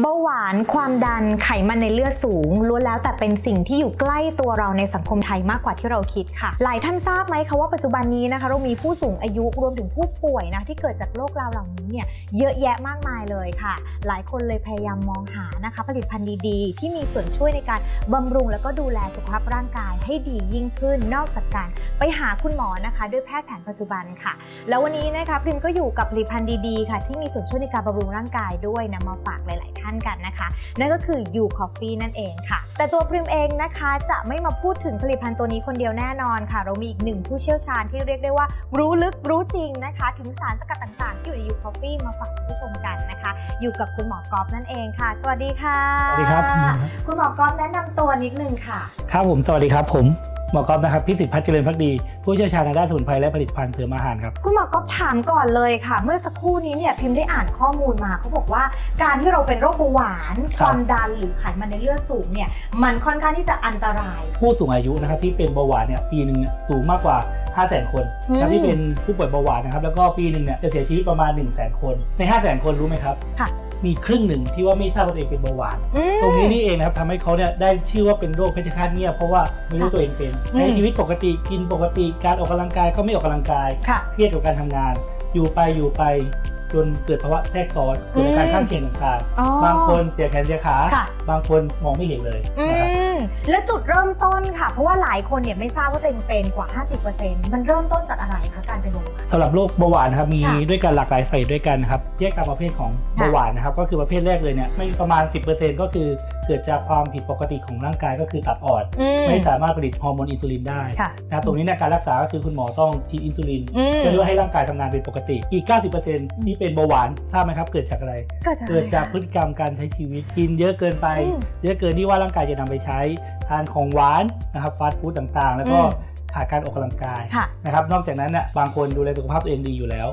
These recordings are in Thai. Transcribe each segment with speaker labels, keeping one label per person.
Speaker 1: เบาหวานความดันไขมันในเลือดสูงล้วนแล้วแต่เป็นสิ่งที่อยู่ใกล้ตัวเราในสังคมไทยมากกว่าที่เราคิดค่ะ หลายท่านทราบไหมคะว่าปัจจุบันนี้นะคะ เรามีผู้สูงอายุรวมถึงผู้ป่วยนะที่เกิดจากโรคราวเหล่านี้เนี่ยเยอะแยะมากมายเลยค่ะ หลายคนเลยพยายามมองหานะคะ ผลิตภัณฑ์ดีๆ ที่มีส่วนช่วยในการบำรุงแล้วก็ดูแลสุขภาพร่างกายให้ดียิ่งขึ้นนอกจากการไปหาคุณหมอนะคะ ด้วยแพทย์แผนปัจจุบันค่ะ แล้ววันนี้นะคะพิมก็อยู่กับผลิตภัณฑ์ดีๆค่ะ ที่มีส่วนช่วยในการบำรุงร่างกายด้วยนำมาฝากหลายๆ ท่านกันนะคะ นั่นก็คือ You Coffee นั่นเองค่ะ แต่ตัวพริมเองนะคะจะไม่มาพูดถึงผลิตภัณฑ์ตัวนี้คนเดียวแน่นอนค่ะ เรามีอีกหนึ่งผู้เชี่ยวชาญที่เรียกได้ว่า รู้ลึกรู้จริงนะคะ ถึงสารสกัดต่างๆ ที่อยู่ใน You Coffee มาฝากคุณผู้ชมกันนะคะ อยู่กับคุณหมอกอฟนั่นเองค่ะ สวัสดีค่ะ
Speaker 2: สวัสดีครับ
Speaker 1: คุณหมอกอฟแนะนำตัวนิดนึงค่ะ
Speaker 2: ครับผม สวัสดีครับผม หมอกอฟนะครับพิสิทธิ์พัชเจริญพักดี ผู้เชี่ยวชาญทางด้านสมุนไพรและผลิตภัณฑ์เสริมอาหารครับ
Speaker 1: คุณหมอกอฟถามก่อนเลยค่ะ เมื่อสักครู่นี้เนี่ยพิมพ์ได้อ่านข้อมูลมาเขาบอกว่าการที่เราเป็นโรคเบาหวาน
Speaker 2: ค
Speaker 1: ครับวามดันหรือไขมันในเลือดสูงเนี่ยมันค่อนข้างที่จะอันตราย
Speaker 2: ผู้สูงอายุนะครับที่เป็นเบาหวานเนี่ยปีหนึ่งเนี่ยสูงมากกว่า5 0 0 0 0 0 คน
Speaker 1: อืม
Speaker 2: นะครับที่เป็นผู้ป่วยเบาหวานนะครับแล้วก็ปีหนึ่งเนี่ยจะเสียชีวิตประมาณ 1 0 0 0 0แคนใน 5 0 0 0 0 0 คนรู้ไหมครับ
Speaker 1: ค่ะ
Speaker 2: มีครึ่งหนึ่งที่ว่าไม่ทราบว่าตัวเองเป็นเบาหวาน
Speaker 1: อืม
Speaker 2: ตรงนี้นี่เองนะครับทำให้เขาเนี่ยได้ชื่อว่าเป็นโรคเพชฌฆาตเงียบเพราะว่าไม่รู้ตัวเองเป็น
Speaker 1: อืม
Speaker 2: ใช้ชีวิตปกติกินปกติการออกกำลังกายก็ไม่ออกกำลังกาย
Speaker 1: ค่ะ
Speaker 2: เครียดกับการทำงาน อยู่ไปอยู่ไปจนเกิดภาวะแทรกซ้อนเกิดอาการข้างเคียงต่าง
Speaker 1: อ๋อ
Speaker 2: ๆ บางคนเสียแขนเสียขา
Speaker 1: ค่ะ
Speaker 2: บางคนมองไม่เห็นเลย
Speaker 1: อื
Speaker 2: นะครับ
Speaker 1: มแล้วจุดเริ่มต้นค่ะ เพราะว่าหลายคนเนี่ยไม่ทราบว่าตัวเองเป็นกว่า 50%มันเริ่มต้นจากอะไรคะการเป็นเบาหวาน
Speaker 2: สำหรับโรคเบาหวานนะครับมี
Speaker 1: ค่ะ
Speaker 2: ด้วยกันหลากหลายสาเหตุด้วยกันนะครับแยกตามประเภทของ
Speaker 1: ค่ะ
Speaker 2: เบาหวานนะครับก็คือประเภทแรกเลยเนี่ยไม่ประมาณ 10%ก็คือเกิดจากความผิดปกติของร่างกายก็คือตับอ่อน
Speaker 1: อืม
Speaker 2: ไม่สามารถผลิตฮอร์โมนอินซูลินได้
Speaker 1: ค่ะ
Speaker 2: นะครับตรงนี้ในยการรักษาก็คือคุณหมอต้องฉีดอินซูลิน
Speaker 1: อืม
Speaker 2: เพื่อให้ร่างกายทำงานเป็นปกติอีก 90%ที่เป็นเบาหวานทราบไหมครับ เกิดจากอะไร
Speaker 1: เกิดจาก
Speaker 2: เกิดจาก
Speaker 1: อะไร
Speaker 2: พฤติกรรมการใช้ชีวิตกินเยอะเกินไป
Speaker 1: อืม
Speaker 2: เยอะเกินที่ว่าร่างกายจะนำไปใช้ทานของหวานนะครับฟาสต์ฟู้ดต่างๆ แล้วก็
Speaker 1: อืม
Speaker 2: ขาดการออกกำลังกาย
Speaker 1: ค่ะ
Speaker 2: นะครับ นอกจากนั้นน่ะบางคนดูแลสุขภาพตัวเองดีอยู่แล้ว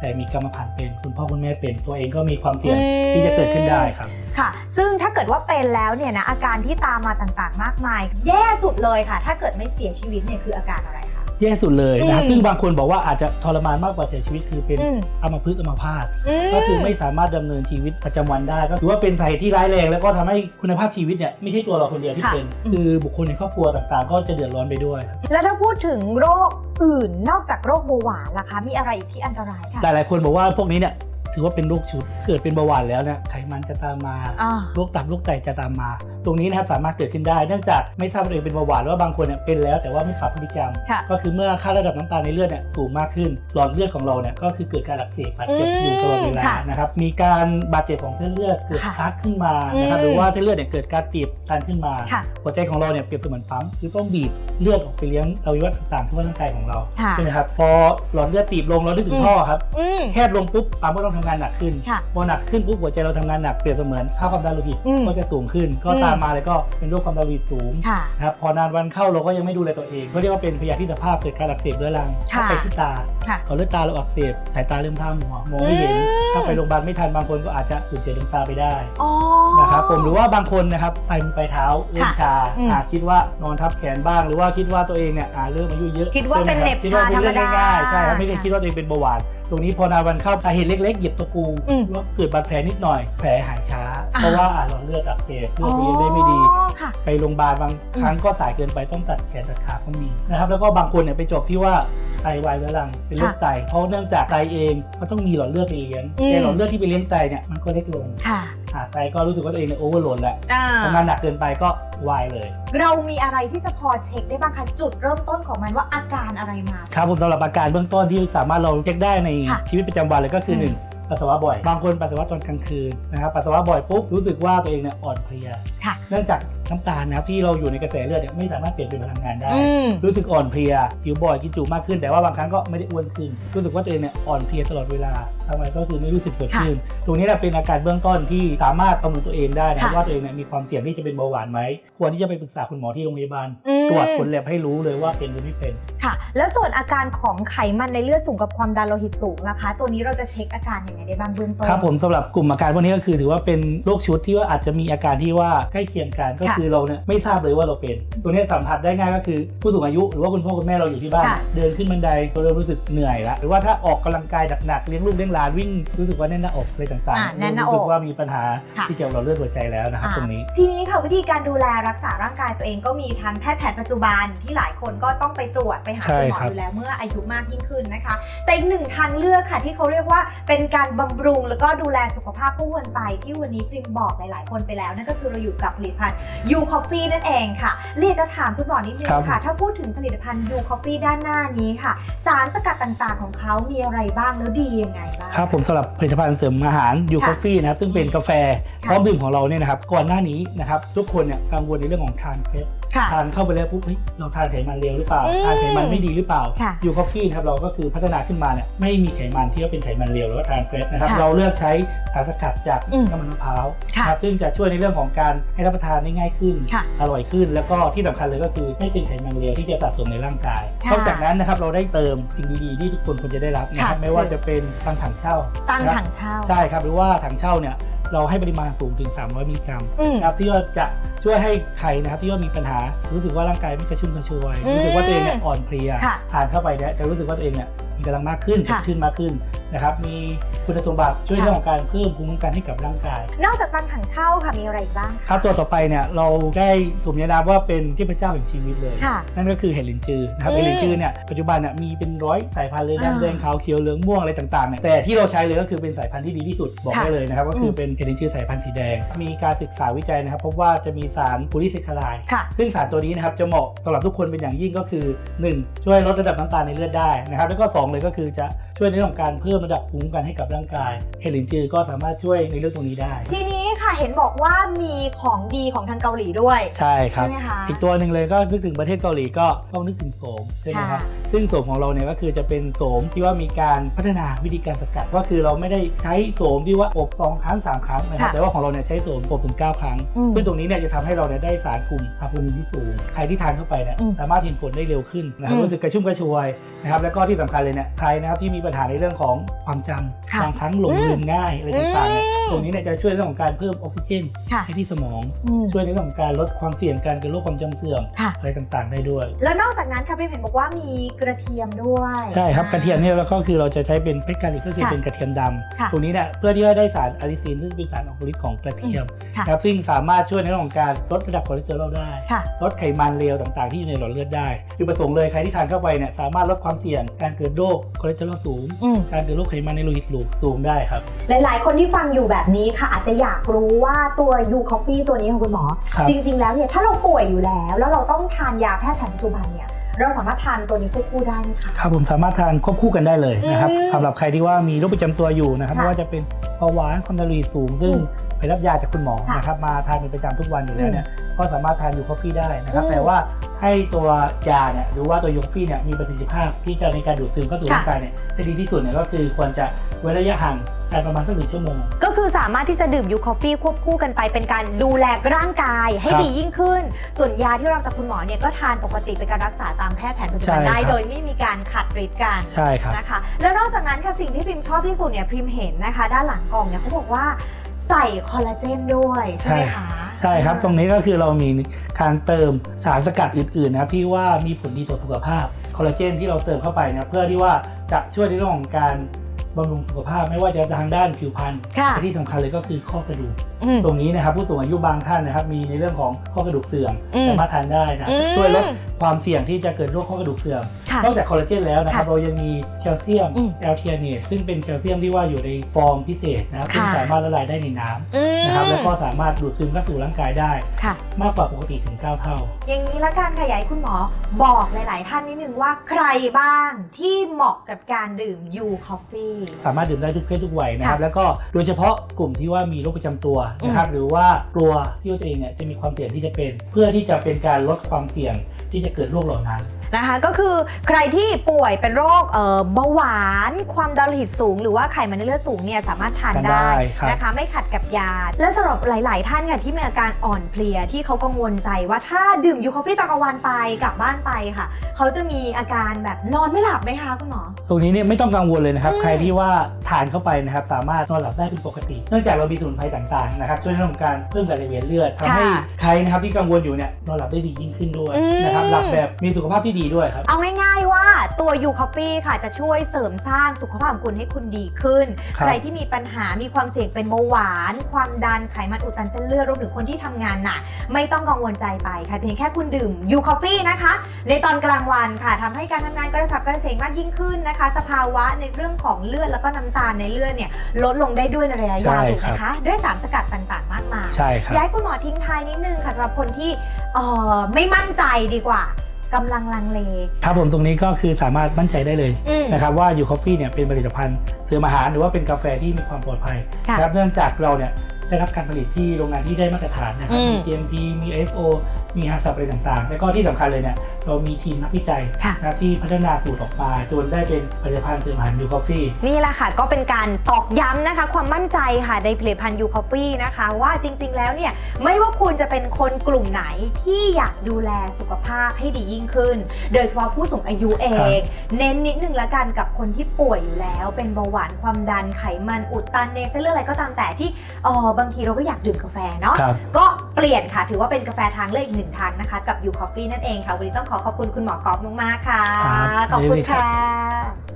Speaker 2: แต่มีกรรมพันธุ์เป็นคุณพ่อคุณแม่เป็น ตัวเองก็มีความเสี่ยง
Speaker 1: อืม
Speaker 2: ที่จะเกิดขึ้นได้ครับ
Speaker 1: ค่ะ ซึ่งถ้าเกิดว่าเป็นแล้วเนี่ยนะอาการที่ตามมาต่างๆ มากมาย แย่สุดเลยค่ะ ถ้าเกิดไม่เสียชีวิตเนี่ยคืออาการอะไรคะ
Speaker 2: แย่สุดเลยนะครับ
Speaker 1: อืม
Speaker 2: ซึ่งบางคนบอกว่าอาจจะทรมานมากกว่าเสียชีวิตคือเป็น
Speaker 1: อืม
Speaker 2: อัมพฤกษ์อัมพาต
Speaker 1: ม
Speaker 2: ก็คือไม่สามารถดำเนินชีวิตประจำวันได้ ก็ถือว่าเป็นสาเหตุที่ร้ายแรงแล้วก็ทำให้คุณภาพชีวิตเนี่ยไม่ใช่ตัวเราคนเดียวที่
Speaker 1: ค่ะ
Speaker 2: เป็น
Speaker 1: อืม
Speaker 2: คือบุคคลในครอบครัวต่างๆ ก็จะเดือดร้อนไปด้วยครับ
Speaker 1: แล้วถ้าพูดถึงโรคอื่นนอกจากโรคเบาหวานล่ะคะ มีอะไรอีกที่อันตรายค่ะ
Speaker 2: หลายๆคนบอกว่าพวกนี้เนี่ย ถือว่าเป็นโรคชุด เกิดเป็นเบาหวานแล้วเนี่ยไขมันจะตามมา
Speaker 1: อ่า
Speaker 2: โรคตับโรคไตจะตามมา ตรงนี้นะครับสามารถเกิดขึ้นได้เนื่องจากไม่ทราบว่าตัวเองเป็นเบาหวานหรือว่าบางคนเนี่ยเป็นแล้วแต่ว่าไม่ปรับพฤติกรรม
Speaker 1: ค่ะ
Speaker 2: ก็คือเมื่อค่าระดับน้ำตาลในเลือดเนี่ยสูงมากขึ้น หลอดเลือดของเราเนี่ยก็คือเกิดการอักเสบบาดเจ็บ
Speaker 1: อืม
Speaker 2: อยู่ตลอดเวลา
Speaker 1: ค่ะ
Speaker 2: นะครับมีการบาดเจ็บของเส้นเลือดเกิด
Speaker 1: ค่ะ
Speaker 2: คัดขึ้นมานะครับ
Speaker 1: อืม
Speaker 2: หรือว่าเส้นเลือดเนี่ยเกิดการตีบตันขึ้นมา
Speaker 1: ค่ะ
Speaker 2: หัวใจของเราเนี่ยเปรียบเสมือนปั๊มคือต้องบีบเลือดออกไปเลี้ยงอวัยวะต่างๆทั่วร่างกายของเรา
Speaker 1: ค่ะ
Speaker 2: ใช่ไหมครับพอหลอดเลือดตีบลงเรานึกถึ
Speaker 1: อื
Speaker 2: ง
Speaker 1: ม
Speaker 2: ท่อครับ
Speaker 1: อืม
Speaker 2: แคบลงปุ๊บปั๊มก็ต้องทำงานหนักขึ้น
Speaker 1: ค่ะ
Speaker 2: พอหนักขึ้นปุ๊บหัวใจเราทำงานหนักเปรียบเสมือนค่าความดันโลหิต
Speaker 1: อืม
Speaker 2: ก็จะสูงขึ้น ก็
Speaker 1: อืม
Speaker 2: ตามมาเลยก็เป็นโรคความดันโลหิตสูง
Speaker 1: ค่ะ
Speaker 2: นะครับพอนานวันเข้าเราก็ยังไม่ดูแลตัวเองก็เรียกว่าเป็นพยาธิสภาพเกิดการอักเสบเรื้อรัง
Speaker 1: ค่ะ
Speaker 2: เข้าไปที่ตา
Speaker 1: ค่ะ
Speaker 2: พอเลือดตาเราอักเสบสายตาเริ่มพร่ามัวมองไม่เห็น
Speaker 1: อืม
Speaker 2: ถ้าไปโรงพยาบาลไม่ทันบางคนก็อาจจะสูญเสียดวงตาไปได้
Speaker 1: อ๋อ
Speaker 2: นะครับผมหรือว่าบางคนนะครับไปมือไปเท้าเริ่ม
Speaker 1: ค่ะ
Speaker 2: ชา
Speaker 1: อืม
Speaker 2: อาจคิดว่านอนทับแขนบ้าง หรือว่าคิดว่าตัวเองเนี่ยอ่าเริ่มอายุเยอะ
Speaker 1: คิดว่าเป็น
Speaker 2: ใช่ไม
Speaker 1: เหน็บ
Speaker 2: คิดว่าเป็นเรื่อง
Speaker 1: ชาธรรมดา
Speaker 2: ง่ายๆใช่ครับไม่ได้
Speaker 1: ค่ะ
Speaker 2: คิดว่าตัวเองเป็นเบาหวาน ตรงนี้พอนานวันเข้าสาเหตุเล็ก ๆ เหยียบตะปู
Speaker 1: อืม
Speaker 2: หรือว่าเกิดบาดแผลนิดหน่อย แผลหายช้า
Speaker 1: อ่า
Speaker 2: เพราะว่าอ่าหลอดเลือดอักเสบเลือดไปเลี้ยงได้ไม่ดี
Speaker 1: อ๋อค่ะ
Speaker 2: ไปโรงพยาบาลบางครั้งก็สายเกินไปต้องตัดแขนตัดขาก็มีนะครับแล้วก็บางคนเนี่ยไปจบที่ว่าไตวายเรื้อรังเป็นโรค
Speaker 1: ค่ะ
Speaker 2: ไตเพราะเนื่องจากไตเองก็ต้องมีหลอดเลือดไปเลี้ยง
Speaker 1: อืม
Speaker 2: แต่หลอดเลือดที่ไปเลี้ยงไตเนี่ยมันก็เล็กลง
Speaker 1: ค่ะ
Speaker 2: อ่าไตก็รู้สึกว่าตัวเองเนี่ยโอเวอร์โหลดแล้ว
Speaker 1: อ่า
Speaker 2: ทำงานหนักเกินไปก็วายเลย
Speaker 1: เรามีอะไรที่จะพอเช็คได้บ้างคะจุดเริ่มต้นของมันว่าอาการอะไรมา
Speaker 2: ครับผมสำหรับอาการเบื้องต้นที่สามารถเราเช็คได้ใน
Speaker 1: ค่ะ
Speaker 2: ชีวิตประจำวันเลยก็คือ
Speaker 1: ม
Speaker 2: หนึ่งปัสสาวะบ่อย บางคนปัสสาวะตอนกลางคืนนะครับปัสสาวะบ่อยปุ๊บรู้สึกว่าตัวเองเนี่ยอ่อนเพลีย
Speaker 1: ค่ะ
Speaker 2: เนื่องจากน้ำตาลนะครับที่เราอยู่ในกระแสเลือดเนี่ยไม่สามารถเปลี่ยนเป็นพลังงานได้
Speaker 1: อืม
Speaker 2: รู้สึกอ่อนเพลียผิวบ่อยกินจุมากขึ้นแต่ว่าบางครั้งก็ไม่ได้อ้วนขึ้น รู้สึกว่าตัวเองเนี่ยอ่อนเพลียตลอดเวลาทำไมก็คือไม่รู้สึกสดชื่น ตรงนี้แหละเป็นอาการเบื้องต้นที่สามารถประเมินตัวเองได้นะ
Speaker 1: ค่ะ
Speaker 2: ว่าตัวเองเนี่ยมีความเสี่ยงที่จะเป็นเบาหวานไหม ควรที่จะไปปรึกษาคุณหมอที่โรงพยาบาล
Speaker 1: อืม
Speaker 2: ตรวจผลแลบให้รู้เลยว่าเป็นหรือไม่เป็น
Speaker 1: ค่ะ แล้วส่วนอาการของไขมันในเลือดสูงกับความดันโลหิตสูงนะคะ ตัวนี้เราจะเช็คอาการยังไงงได้บ้างเบื้องต้น
Speaker 2: ครับผมสำหรับกลุ่มอาการพวกนี้ก็คือถือว่าเป็นโรคชุดที่ว่าอาจจะมีอาการที่ว่าใกล้เคียงกันก็
Speaker 1: ค่ะ
Speaker 2: คือเราเนี่ยไม่ทราบเลยว่าเราเป็น ตัวเนี้ยสัมผัสได้ง่ายก็คือผู้สูงอายุหรือว่าคุณพ่อคุณแม่เราอยู่ที่บ้าน
Speaker 1: ค่ะ
Speaker 2: เดินขึ้นบันไดเราเริ่มรู้สึกเหนื่อยละหรือว่าถ้าออกกำลังกายหนักๆเลี้ยงลูกเลี้ยงหลานวิ่งรู้สึกว่าแน่นหน้าอกอะไรต่าง
Speaker 1: อ่า
Speaker 2: ๆ
Speaker 1: แน่นหน้าอก
Speaker 2: รู้สึกว่ามีปัญหา
Speaker 1: ค่ะ
Speaker 2: ที่เกี่ยวกับเลือดหัวใจแล้วนะครับ
Speaker 1: อ่า
Speaker 2: ตรงนี้
Speaker 1: ทีนี้ค่ะวิธีการดูแลรักษาร่างกายตัวเองก็มีทั้งแพทย์แผนปัจจุบันที่หลายคนก็ต้องไปตรวจไปหา
Speaker 2: ใช่
Speaker 1: คุณหมอ
Speaker 2: ครับ
Speaker 1: อยู่แล้วเมื่ออายุมากยิ่งขึ้นนะคะ แต่อีกหนึ่งทางเลือกค่ะที่เขาเรียกว่าเป็นการบำรุงแล้วก็ดูแลสุขภาพผู้คนไปที่วันนี้พริมบอกหลายๆ คนไปแล้วนั่นก็คือเราอยู่กับผลิตภัณฑ์ U Coffee นั่นเองค่ะเรียกจะถามคุณหมอนิดนึง
Speaker 2: ครับ
Speaker 1: ค่ะ ถ้าพูดถึงผลิตภัณฑ์ U Coffee ด้านหน้านี้ค่ะ สารสกัดต่างๆของเขามีอะไรบ้างแล้วดียังไงบ้าง
Speaker 2: ครับผมสำหรับผลิตภัณฑ์เสริมอาหารยู
Speaker 1: ค่ะ
Speaker 2: คอฟฟี่นะครับซึ่งเป็นกาแฟ
Speaker 1: ค่ะ
Speaker 2: พร้อมดื่มของเราเนี่ยนะครับก่อนหน้านี้นะครับทุกคนเนี่ยกังวลในเรื่องของทานเฟส
Speaker 1: ค่ะ
Speaker 2: ทานเข้าไปแล้วปุ๊บเฮ้ยเราทานไขมันเร็วหรือเปล่า
Speaker 1: อืม
Speaker 2: ทานไขมันไม่ดีหรือเปล่า
Speaker 1: ค่ะ
Speaker 2: ยูคอฟฟี่นะครับเราก็คือพัฒนาขึ้นมาเนี่ยไม่มีไขมันที่ว่าเป็นไขมันเร็วหรือว่าทานเฟสนะครับ
Speaker 1: ค่ะ
Speaker 2: เราเลือกใช้สารสกัดจาก
Speaker 1: อืม
Speaker 2: น้ำมันมะพร้าว
Speaker 1: ค่ะ
Speaker 2: นะครับซึ่งจะช่วยในเรื่องของการให้รับประทานได้ง่ายขึ้น
Speaker 1: ค่ะ
Speaker 2: อร่อยขึ้น แล้วก็ที่สำคัญเลยก็คือไม่เป็นไขมันเร็วที่จะสะสมในร่างกาย
Speaker 1: ค่ะ
Speaker 2: นอกจากนั้นนะครับเราได้เติมสิ่งดีๆที่ทุกคนควรจะได้รับนะครับ
Speaker 1: ค่ะ
Speaker 2: ไม่ว่าจะเป็นตังถังเช่า
Speaker 1: ตั้ง
Speaker 2: นะครับ
Speaker 1: ถังเช่า
Speaker 2: ใช่ครับหรือว่าถังเช่าเนี่ย เราให้ปริมาณสูงถึง 300 มิลลิกรัม
Speaker 1: อืม
Speaker 2: นะครับที่ว่าจะช่วยให้ใครนะครับที่ว่ามีปัญหารู้สึกว่าร่างกายไม่กระชุ่มกระชวย
Speaker 1: อืม
Speaker 2: รู้สึกว่าตัวเองเนี่ยอ่อนเพลีย
Speaker 1: ค่ะ
Speaker 2: ทานเข้าไปเนี่ยจะรู้สึกว่าตัวเองเนี่ย มีกำลังมากขึ้นส
Speaker 1: ค่ะ
Speaker 2: ดชื่นมากขึ้นนะครับมีคุณสมบัติช่วย
Speaker 1: ค่ะ
Speaker 2: เรื่องของการเพิ่มภูมิคุ้มกันให้กับร่างกาย
Speaker 1: นอกจากตั้งถังเช่าค่ะมีอะไรอีกบ้าง
Speaker 2: ครับตัวต่อไปเนี่ยเราได้สมญานามว่าเป็นเทพเจ้าแห่งชีวิตเลย
Speaker 1: ค่ะ
Speaker 2: นั่นก็คือเห็ดลินจือนะครับ
Speaker 1: อืม
Speaker 2: เห็ดลินจือเนี่ยปัจจุบันเนี่ยมีเป็นร้อยสายพันธุ์เลย
Speaker 1: อ่า
Speaker 2: ดำแดงขาวเขียวเหลืองม่วงอะไรต่างๆเนี่ยแต่ที่เราใช้เลยก็คือเป็นสายพันธุ์ที่ดีที่สุดบอก
Speaker 1: ค่ะ
Speaker 2: ได้เลยนะครับก็คืออ
Speaker 1: ม
Speaker 2: เป็นเห็ดลินจือสายพันธุ์สีแดง มีการศึกษาวิจัยนะครับพบว่าจะมีสารพูริซิคลาย
Speaker 1: ค่ะ
Speaker 2: ซึ่งสารตัวนี้นะครับจะเหมาะสำหรับทุกคนเป็นอย่างยิ่งก็คือ 1 ช่วยลดระดับน้ำตาลในเลือดได้นะครับแล้วก็ 2เลยก็คือจะช่วยในเรื่องของการเพิ่มระดับภูมิคุ้มกันให้กับร่างกายเฮลินจือก็สามารถช่วยในเรื่องตรงนี้ได้
Speaker 1: ทีนี้ค่ะเห็นบอกว่ามีของดีของทางเกาหลีด้วย
Speaker 2: ใช่ครับ
Speaker 1: ใช่ไหมคะ
Speaker 2: อีกตัวหนึ่งเลยก็นึกถึงประเทศเกาหลีก็ต้องนึกถึงโสมใช่ไหมครับ
Speaker 1: ค่ะ
Speaker 2: ซึ่งโสมของเราเนี่ยก็คือจะเป็นโสมที่ว่ามีการพัฒนาวิธีการสกัดก็คือเราไม่ได้ใช้โสมที่ว่าอบสองครั้งสามครั้งนะครับ
Speaker 1: ค่ะ
Speaker 2: แต่ว่าของเราเนี่ยใช้โสมอบถึงเก้าครั้ง
Speaker 1: อืม
Speaker 2: ซึ่งตรงนี้เนี่ยจะทำให้เราเนี่ยได้สารกลุ่มซาปูมินที่สูง ใครที่ทานเข้าไปเนี่ย
Speaker 1: อืม
Speaker 2: สามารถเห็นผลได้เร็วขึ้นนะครับ
Speaker 1: อืม
Speaker 2: รู้สึกกระชุ่มกระชวยนะครับแล้วก็ที่สำคัญเลยเนี่ยใครนะครับที่มีปัญหาในเรื่องของความจำ
Speaker 1: ค่ะ
Speaker 2: บางครั้งหลง
Speaker 1: อืม
Speaker 2: ลืมง่ายอะไรต่างๆเนี่ย
Speaker 1: อืม
Speaker 2: ตรงนี้เนี่ยจะช่วยเรื่องของการเพิ่มออกซิเจน
Speaker 1: ค่ะ
Speaker 2: ให้ที่สมอง
Speaker 1: อืม
Speaker 2: ช่วยในเรื่องของการลดความเสี่ยงการเกิดโรคความจำเสื่อม
Speaker 1: ค่ะ
Speaker 2: อะไรต่างๆ ได้ด้วย
Speaker 1: แล้วนอกจากนั้นค่ะพี่เห็นบอกว่ามีกระเทียมด้วย
Speaker 2: ใช่ครับ
Speaker 1: อ่าก
Speaker 2: ระเทียมเนี่ยเราก็คือเราจะใช้เป็นเพชรกาลิกก็คือ
Speaker 1: ค่ะ
Speaker 2: เป็นกระเทียมด
Speaker 1: ค่ะำ
Speaker 2: ตรงนี้เนี่ยเพื่อที่จะได้สารอะลิซีนซึ่งเป็นสารออกฤทธิ์ของกระเทียม
Speaker 1: ค่ะ
Speaker 2: นะครับซึ่งสามารถช่วยในเรื่องของการลดระดับคอเลสเตอรอลได้
Speaker 1: ค่ะ
Speaker 2: ลดไขมันเลวต่างๆ ที่อยู่ในหลอดเลือดได้จุดประสงค์เลยใครที่ทานเข้าไปเนี่ยสามารถลดความเสี่ยงการเกิดโรคคอเลสเตอรอลสูง
Speaker 1: อืม
Speaker 2: การเกิดโรคไขมันในโลหิตสูงได้ครับ
Speaker 1: หลายๆ คนที่ฟังอยู่แบบนี้ค่ะอาจจะอยากรู้ว่าตัว U Coffee ตัวนี้ของคุณหมอ
Speaker 2: ครับ
Speaker 1: จริง ๆ แล้วเนี่ยถ้าเราป่วยอยู่แล้ว แล้วเราต้องทานยาแพทย์แผนปัจจุบันเนี่ยเราสามารถทานตัวนี้ควบคู่ได้ไหมคะ
Speaker 2: ครับผมสามารถทานควบคู่กันได้เลยนะครับ
Speaker 1: อืม
Speaker 2: สำหรับใครที่ว่ามีโรคประจำตัวอยู่นะครับ
Speaker 1: ค่ะ
Speaker 2: ไม่ว่าจะเป็นเบาหวานความดันโลหิตสูง ซึ่ง
Speaker 1: อืม
Speaker 2: ไปรับยาจากคุณหมอ
Speaker 1: ค่ะ
Speaker 2: นะครับมาทานเป็นประจำทุกวันอยู่แล้วเนี่ยก็สามารถทานยูคอฟฟี่ได้นะครับ
Speaker 1: อืม
Speaker 2: แต่ว่าให้ตัวยาเนี่ยหรือว่าตัวยูคอฟฟี่เนี่ยมีประสิทธิภาพที่จะในการดูดซึมเข้าสู่
Speaker 1: ค่ะ
Speaker 2: ร่างกายเนี่ยได้ดีที่สุดเนี่ยก็คือควรจะ เว้นระยะห่างกันประมาณสักหนึ่งชั่วโมง
Speaker 1: ก็คือสามารถที่จะดื่มยูคอฟฟี่ควบคู่กันไปเป็นการดูแลร่างกายให้
Speaker 2: ครับ
Speaker 1: ดียิ่งขึ้น ส่วนยาที่เราจากคุณหมอเนี่ยก็ทานปกติเป็นการรักษาตามแพทย์แผนปัจจุบัน
Speaker 2: ใช่
Speaker 1: ได้
Speaker 2: ครับ
Speaker 1: โดยไม่มีการขัดฤทธิ์กัน
Speaker 2: ใช่ครับ
Speaker 1: นะคะแล้วนอกจากนั้นค่ะสิ่งที่พิมชอบที่สุดเนี่ยพิมเห็นนะคะ ด้านหลังกล่องเนี่ยเขาบอกว่าใส่คอลลาเจนด้วยใช่ไหมคะ
Speaker 2: ใช่ครับตรงนี้ก็คือเรามีการเติมสารสกัดอื่นๆนะครับที่ว่ามีผลดีต่อสุขภาพคอลลาเจนที่เราเติมเข้าไปเนี่ยเพื่อที่ว่าจะช่วยในเรื่องของการ บำรุงสุขภาพไม่ว่าจะทางด้านผิวพรรณ
Speaker 1: ค่ะ
Speaker 2: และที่สำคัญเลยก็คือข้อกระดูก
Speaker 1: อืม
Speaker 2: ตรงนี้นะครับผู้สูงอายุบางท่านนะครับมีในเรื่องของข้อกระดูกเสื่อม
Speaker 1: อืม
Speaker 2: สามารถทานได้นะ
Speaker 1: อืม
Speaker 2: ช่วยลดความเสี่ยงที่จะเกิดโรคข้อกระดูกเสื่อม
Speaker 1: ค่ะ
Speaker 2: นอกจากคอลลาเจนแล้วนะครับ
Speaker 1: ค่ะ
Speaker 2: เรายังมีแคลเซียม
Speaker 1: อืม
Speaker 2: แอลเทียเนตซึ่งเป็นแคลเซียมที่ว่าอยู่ในฟอร์มพิเศษนะครับ
Speaker 1: ค่ะ
Speaker 2: ซึ่งสามารถละลายได้ในน้ำ
Speaker 1: อืม
Speaker 2: นะครับแล้วก็สามารถดูดซึมเข้าสู่ร่างกายได้
Speaker 1: ค่ะ
Speaker 2: มากกว่าปกติถึง 9 เท่า
Speaker 1: อย่างนี้ละกันขยายคุณหมอบอกหลาย ๆ ท่านนิดนึงว่าใครบ้างที่เหมาะกับการดื่มยูคอฟฟี่
Speaker 2: สามารถดื่มได้ทุกเพศทุกวัยนะครับ
Speaker 1: ค่ะ
Speaker 2: แล้วก็โดยเฉพาะกลุ่มที่ว่ามีโรคประจำตัวนะครับหรือว่ากลัวที่ว่าตัวเองเนี่ยจะมีความเสี่ยงที่จะเป็น เพื่อที่จะเป็นการลดความเสี่ยงที่จะเกิดโรคเหล่านั้น
Speaker 1: นะคะ ก็คือใครที่ป่วยเป็นโรคเอ่อเบาหวาน ความดันโลหิตสูง หรือว่าไขมันในเลือดสูงเนี่ยสามารถทาน
Speaker 2: ทาน
Speaker 1: ได้
Speaker 2: ได้ครับ
Speaker 1: นะคะ ไม่ขัดกับยา และสำหรับหลาย ๆ ท่านค่ะที่มีอาการอ่อนเพลียที่เขากังวลใจว่าถ้าดื่มยูคอฟฟี่ตอนกลางวันไปกลับบ้านไปค่ะ เขาจะมีอาการแบบนอนไม่หลับไหมคะคุณหมอ
Speaker 2: ตรงนี้เนี่ยไม่ต้องกังวลเลยนะครับ
Speaker 1: อืม
Speaker 2: ใครที่ว่าทานเข้าไปนะครับสามารถนอนหลับได้เป็นปกติ เนื่องจากเรามีสมุนไพรต่าง ๆ นะครับช่วยในเรื่องของการเพิ่มการไหลเวียนเลือดทำให้ใครนะครับที่กังวลอยู่เนี่ยนอนหลับได้ดียิ่งขึ้นด้วยนะครับหลับแบบมีสุขภาพที่ดีด้วยครับ
Speaker 1: เอาง่ายๆว่าตัวยูคอฟฟี่ค่ะจะช่วยเสริมสร้างสุขภาพของคุณให้คุณดีขึ้น
Speaker 2: ครับ
Speaker 1: ใครที่มีปัญหามีความเสี่ยงเป็นเบาหวาน ความดันไขมันอุดตันเส้นเลือดรวมถึงคนที่ทำงานหนักไม่ต้องกังวลใจไปค่ะเพียงแค่คุณดื่มยูคอฟฟี่นะคะ ในตอนกลางวันค่ะทำให้การทำงานกระสับกระเฉงมากยิ่งขึ้นนะคะ สภาวะในเรื่องของเลือดแล้วก็น้ำตาลในเลือดเนี่ยลดลงได้ด้วยในระยะยาว
Speaker 2: ใช่
Speaker 1: ถูกไห
Speaker 2: ครั
Speaker 1: ม
Speaker 2: บ
Speaker 1: คะด้วยสารสกัดต่างๆ มากมาย
Speaker 2: ใช่ครับ
Speaker 1: ย้ายคุณหมอทิ้งท้ายนิดนึงค่ะสำหรับคนที่เอ่อไม่มั่นใจดีกว่า กำลังลังเล
Speaker 2: ครับผมตรงนี้ก็คือสามารถมั่นใจได้เลย
Speaker 1: อืม
Speaker 2: นะครับว่ายูคอฟฟี่เนี่ยเป็นผลิตภัณฑ์เสริมอาหารหรือว่าเป็นกาแฟที่มีความปลอดภัย
Speaker 1: ค่ะ
Speaker 2: นะครับเนื่องจากเราเนี่ย ได้รับการผลิตที่โรงงานที่ได้มาตรฐานนะครับ
Speaker 1: อืม
Speaker 2: มี GMP มี ISO มีฮาสับอะไรต่างๆ แล้วก็ที่สำคัญเลยเนี่ยเรามีทีมนักวิจัย
Speaker 1: ค่ะ
Speaker 2: นะครับที่พัฒนาสูตรออกมาจนได้เป็นผลิตภัณฑ์เสริมอาหารยูคอฟฟี่
Speaker 1: นี่แหละค่ะ ก็เป็นการตอกย้ำนะคะ ความมั่นใจค่ะในผลิตภัณฑ์ยูคอฟฟี่นะคะ ว่าจริงๆแล้วเนี่ย ไม่ว่าคุณจะเป็นคนกลุ่มไหนที่อยากดูแลสุขภาพให้ดียิ่งขึ้น โดยเฉพาะผู้สูงอายุเองเน้นนิดนึงละกันกับคนที่ป่วยอยู่แล้ว เป็นเบาหวานความดันไขมันอุดตันในเส้นเลือดอะไรก็ตามแต่ที่เออบางทีเราก็อยากดื่มกาแฟเนาะ
Speaker 2: ครับ
Speaker 1: ก็เปลี่ยนค่ะ ถือว่าเป็นกาแฟทางเลือกอีกหนึ่งทางนะคะ กับยูคอฟฟี่นั่นเองค่ะ วันนี้ต้องขอขอบคุณคุณหมอก๊อฟมากๆค่ะ
Speaker 2: ครับ
Speaker 1: ขอบคุณ
Speaker 2: ยินดีครับ
Speaker 1: ค่ะ